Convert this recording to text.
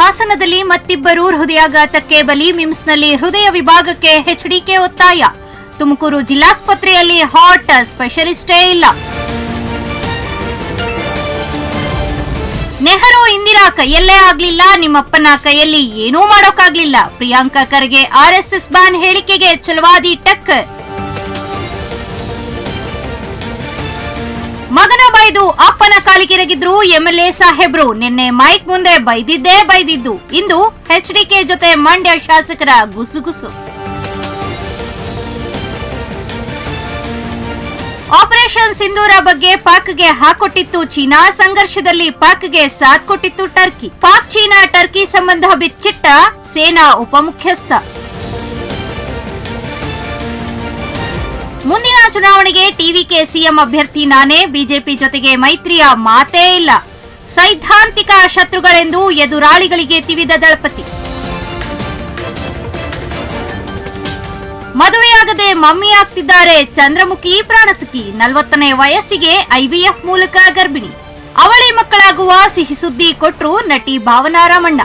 ಹಾಸನದಲ್ಲಿ ಮತ್ತಿಬ್ಬರು ಹೃದಯಾಘಾತಕ್ಕೆ ಬಲಿ ಮಿಮ್ಸ್ನಲ್ಲಿ ಹೃದಯ ವಿಭಾಗಕ್ಕೆ ಎಚ್ಡಿಕೆ ಒತ್ತಾಯ. ತುಮಕೂರು ಜಿಲ್ಲಾಸ್ಪತ್ರೆಯಲ್ಲಿ ಹಾಟ್ ಸ್ಪೆಷಲಿಸ್ಟೇ ಇಲ್ಲ. ನೆಹರು, ಇಂದಿರಾ ಕೈಯಲ್ಲೇ ಆಗ್ಲಿಲ್ಲ, ನಿಮ್ಮಪ್ಪನ ಕೈಯಲ್ಲಿ ಏನೂ ಮಾಡೋಕ್ಕಾಗ್ಲಿಲ್ಲ. ಪ್ರಿಯಾಂಕಾ ಖರ್ಗೆ ಆರ್ಎಸ್ಎಸ್ ಬ್ಯಾನ್ ಹೇಳಿಕೆಗೆ ಚಲವಾದಿ ಟಕ್ಕರ್ ಬೈದು ಅಪ್ಪನ ಕಾಲಿಗೆರಗಿದ್ರು ಎಂಎಲ್ಎ ಸಾಹೇಬ್ರು. ನಿನ್ನೆ ಮೈಕ್ ಮುಂದೆ ಬೈದಿದ್ದೇ ಬೈದಿದ್ದು. ಇಂದು ಎಚ್ಡಿಕೆ ಜೊತೆ ಮಂಡ್ಯ ಶಾಸಕರ ಗುಸುಗುಸು. ಆಪರೇಷನ್ ಸಿಂಧೂರ ಬಗ್ಗೆ ಪಾಕ್ಗೆ ಹಾಕೊಟ್ಟಿತ್ತು ಚೀನಾ. ಸಂಘರ್ಷದಲ್ಲಿ ಪಾಕ್ಗೆ ಸಾಥ್ ಕೊಟ್ಟಿತ್ತು ಟರ್ಕಿ. ಪಾಕ್ ಚೀನಾ ಟರ್ಕಿ ಸಂಬಂಧ ಬಿಚ್ಚಿಟ್ಟ ಸೇನಾ ಉಪಮುಖ್ಯಸ್ಥ. ಮುಂದಿನ ಚುನಾವಣೆಗೆ ಟಿವಿಕೆ ಸಿಎಂ ಅಭ್ಯರ್ಥಿ ನಾನೇ, ಬಿಜೆಪಿ ಜೊತೆಗೆ ಮೈತ್ರಿಯ ಮಾತೇ ಇಲ್ಲ. ಸೈದ್ಧಾಂತಿಕ ಶತ್ರುಗಳೆಂದು ಎದುರಾಳಿಗಳಿಗೆ ತಿವಿದ ದಳಪತಿ. ಮದುವೆಯಾಗದೆ ಮಮ್ಮಿ ಆಗ್ತಿದ್ದಾರೆ ಚಂದ್ರಮುಖಿ, ಪ್ರಾಣಸುಖಿ. ನಲವತ್ತನೇ ವಯಸ್ಸಿಗೆ ಐವಿಎಫ್ ಮೂಲಕ ಗರ್ಭಿಣಿ. ಅವಳಿ ಮಕ್ಕಳಾಗುವ ಸಿಹಿ ಸುದ್ದಿ ಕೊಟ್ರು ನಟಿ ಭಾವನಾ ರಾಮಣ್ಣ.